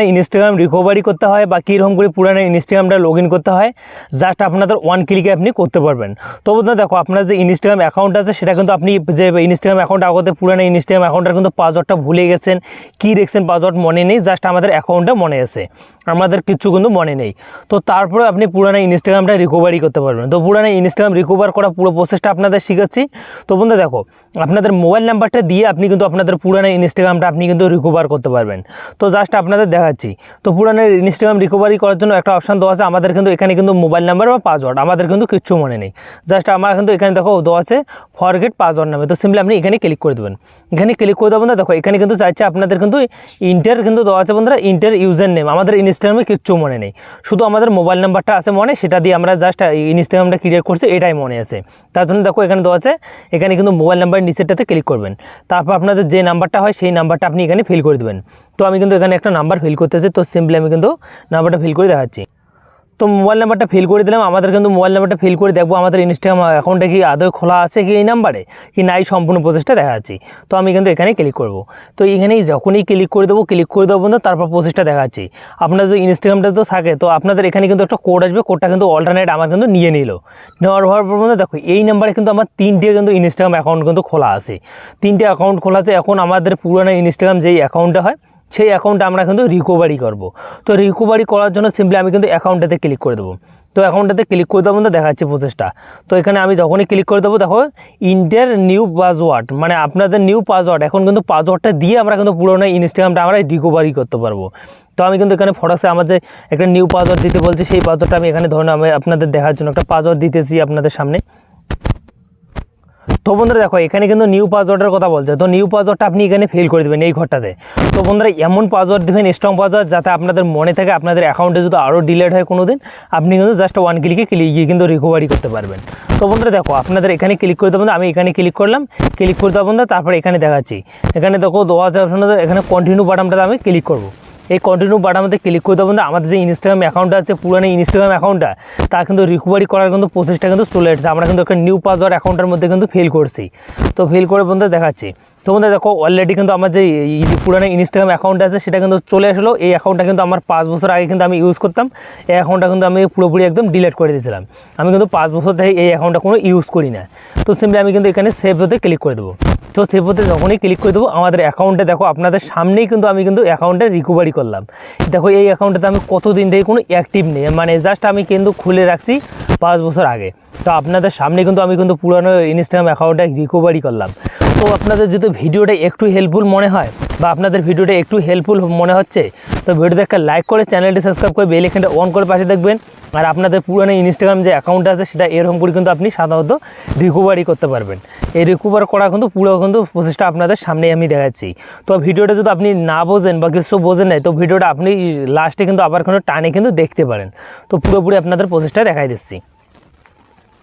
Instagram recovery করতে হয় বা কীরকম করে পুরানো ইনস্টাগ্রামটা লগ ইন করতে হয় জাস্ট আপনাদের ওয়ান ক্লিকে আপনি করতে পারবেন। তো বন্ধুরা দেখো, আপনার যে ইনস্টাগ্রাম অ্যাকাউন্ট আছে, সেটা কিন্তু আপনি যে ইনস্টাগ্রাম অ্যাকাউন্ট আগতে পুরানো ইনস্টাগ্রাম অ্যাকাউন্টটা কিন্তু পাসওয়ার্ডটা ভুলে গেছেন। কী রেখেছেন পাসওয়ার্ড মনে নেই জাস্ট আমাদের অ্যাকাউন্টটা মনে আছে। আমাদের কিছু কিন্তু মনে নেই। তো তারপরে আপনি পুরানো ইনস্টাগ্রামটা রিকভারি করতে পারবেন। তো পুরানো ইনস্টাগ্রাম রিকভার করা পুরো প্রসেসটা আপনাদের শিখাচ্ছি। তো বন্ধু দেখো, আপনাদের মোবাইল নাম্বারটা দিয়ে আপনি কিন্তু আপনাদের পুরানো ইনস্টাগ্রামটা আপনি কিন্তু রিকভার করতে পারবেন। তো জাস্ট আপনাদের দেখাচ্ছি। তো পুরানো ইনস্টাগ্রাম রিকভারি করার জন্য একটা অপশান দেওয়া আছে। আমাদের কিন্তু এখানে কিন্তু মোবাইল নাম্বার বা পাসওয়ার্ড আমাদের কিন্তু কিচ্ছু মনে নেই। জাস্ট আমার কিন্তু এখানে দেখো দেওয়া আছে ফরগেট পাসওয়ার্ড নামে। তো সিম্পলি আপনি এখানে ক্লিক করে দেবেন। এখানে ক্লিক করে দেবেন দেখো এখানে কিন্তু চাইছে আপনাদের কিন্তু ইন্টার কিন্তু দেওয়া আছে বন্ধুরা ইন্টার ইউজার নেম আমাদের ইনস্টাগ্রামে কিচ্ছু মনে নেই। শুধু আমাদের মোবাইল নাম্বারটা আছে মনে, সেটা দিয়ে আমরা জাস্ট ইনস্টাগ্রামটা ক্রিয়েট করছি, এটাই মনে আছে। তার জন্য দেখো এখানে দেওয়া আছে, এখানে কিন্তু মোবাইল নাম্বার নিচেরটাতে ক্লিক করবেন। তারপর আপনাদের যে নাম্বারটা হয়, সেই নাম্বারটা আপনি এখানে ফিল করে দেবেন। তো আমি কিন্তু এখানে একটা নাম্বার ফিল করতেছি, তো সিম্পলি আমি কিন্তু নাম্বারটা ফিল করে দেখাচ্ছি। তো মোবাইল নাম্বারটা ফিল করে দিলাম, আমাদের কিন্তু মোবাইল নাম্বারটা ফিল করে দেখব, আমাদের ইনস্টাগ্রাম অ্যাকাউন্টটা কি আদৌ খোলা আছে কি এই নাম্বারে কি নাই সম্পূর্ণ প্রসেসটা দেখাচ্ছি। তো আমি কিন্তু এখানে ক্লিক করব। তো এখানেই যখনই ক্লিক করে দেবো ক্লিক করে দেবো বন্ধু তারপর প্রসেসটা দেখাচ্ছি। আপনার যে ইনস্টাগ্রামটা তো থাকে, তো আপনাদের এখানে কিন্তু একটা কোড আসবে কোডটা কিন্তু অল্টারনেট আমার কিন্তু নিয়ে নিল। নেওয়ার হওয়ার পর বন্ধু দেখো, এই নাম্বারে কিন্তু আমার তিনটে কিন্তু ইনস্টাগ্রাম অ্যাকাউন্ট কিন্তু খোলা আছে। তিনটে অ্যাকাউন্ট খোলা আছে, এখন আমাদের পুরোনো ইনস্টাগ্রাম যেই অ্যাকাউন্টটা হয় সেই অ্যাকাউন্টটা আমরা কিন্তু রিকভারি করব। তো রিকভারি করার জন্য সিম্পলি আমি কিন্তু অ্যাকাউন্টটাতে ক্লিক করে দেবো। তো অ্যাকাউন্টটাতে ক্লিক করে দেবো তো দেখাচ্ছি প্রসেসটা তো এখানে আমি যখনই ক্লিক করে দেবো, দেখো ইন্টার নিউ পাসওয়ার্ড মানে আপনাদের নিউ পাসওয়ার্ড এখন কিন্তু পাসওয়ার্ডটা দিয়ে আমরা কিন্তু পুরোনো ইনস্টাগ্রামটা আমরা রিকভারি করতে পারব। তো আমি কিন্তু এখানে ফটোসে আমার যে একটা নিউ পাসওয়ার্ড দিতে বলছি, সেই পাসওয়ার্ডটা আমি এখানে ধরুন আমি আপনাদের দেখার জন্য একটা পাসওয়ার্ড দিতেছি আপনাদের সামনে। তো বন্ধুরা দেখো, এখানে কিন্তু নিউ পাসওয়ার্ডের কথা বলছে। তো নিউ পাসওয়ার্ডটা আপনি এখানে ফিল করে দেবেন এই ঘরটাতে। তো বন্ধুরা, এমন পাসওয়ার্ড দেবেন স্ট্রং পাসওয়ার্ড যাতে আপনাদের মনে থাকে আপনাদের অ্যাকাউন্টে যদি আরও ডিলেট হয় কোনো দিন আপনি কিন্তু জাস্ট ওয়ান ক্লিকে ক্লিক গিয়ে কিন্তু রিকভারি করতে পারবেন। তো বন্ধুরা দেখো, আপনাদের এখানে ক্লিক করে দেবেন আমি এখানে ক্লিক করলাম ক্লিক করে দেবো বন্ধুরা, তারপরে এখানে দেখাচ্ছি। এখানে দেখো দেওয়া আছে আপনাদের, এখানে কন্টিনিউ বাটনটাতে আমি ক্লিক করব। এই কন্টিনিউ বাটনটাতে ক্লিক করে দেবো আমাদের যে ইনস্টাগ্রাম অ্যাকাউন্টটা আছে, পুরানো ইনস্টাগ্রাম অ্যাকাউন্টটা তা কিন্তু রিকভারি করার কিন্তু প্রসেসটা কিন্তু চলে এসেছে। আমরা কিন্তু একটা নিউ পাসওয়ার্ড অ্যাকাউন্টের মধ্যে কিন্তু ফিল করছি। তো ফিল করে বন্ধু দেখাচ্ছি। তো বন্ধু দেখো অলরেডি কিন্তু আমার যে পুরানো ইনস্টাগ্রাম অ্যাকাউন্ট আছে, সেটা কিন্তু চলে আসলো এই অ্যাকাউন্টটা কিন্তু আমার পাঁচ বছর আগে কিন্তু আমি ইউজ করতাম। এই অ্যাকাউন্টটা কিন্তু আমি পুরোপুরি একদম ডিলিট করে দিয়েছিলাম। আমি কিন্তু পাঁচ বছর থেকে এই অ্যাকাউন্টটা কোনো ইউজ করি না। তো সিম্পলি আমি কিন্তু এখানে সেভ হতে ক্লিক করে দেবো। তো সেভ হতে যখনই ক্লিক করে দেবো, আমাদের অ্যাকাউন্টে দেখো, আপনাদের সামনেই কিন্তু আমি কিন্তু অ্যাকাউন্টে রিকভারি করলাম। দেখো এই অ্যাকাউন্টটাতে আমি কতদিন থেকে কোনো অ্যাক্টিভ নেই। মানে জাস্ট আমি কিন্তু খুলে রাখছি পাঁচ বছর আগে। তো আপনাদের সামনে কিন্তু আমি কিন্তু পুরানো ইনস্টাগ্রাম অ্যাকাউন্টে রিকভারি করলাম। তো আপনাদের যদি ভিডিওটা একটু হেল্পফুল মনে হয় বা আপনাদের ভিডিওটা একটু হেল্পফুল মনে হচ্ছে, তো ভিডিওতে একটা লাইক করে চ্যানেলটি সাবস্ক্রাইব করে বেল এখানটা অন করে পাশে দেখবেন। আর আপনাদের পুরানো ইনস্টাগ্রাম যে অ্যাকাউন্ট আছে, সেটা এরকম করে কিন্তু আপনি সাধারণত রিকভারি করতে পারবেন। এই রিকভার করা কিন্তু পুরো কিন্তু প্রসেসটা আপনাদের সামনে আমি দেখাচ্ছি। তো ভিডিওটা যদি আপনি না বোঝেন বা কিছু বোঝেন নাই, তো ভিডিওটা আপনি লাস্টে কিন্তু আবার কোনো টানে কিন্তু দেখতে পারেন। তো পুরোপুরি আপনাদের প্রসেসটা দেখাই দিচ্ছি।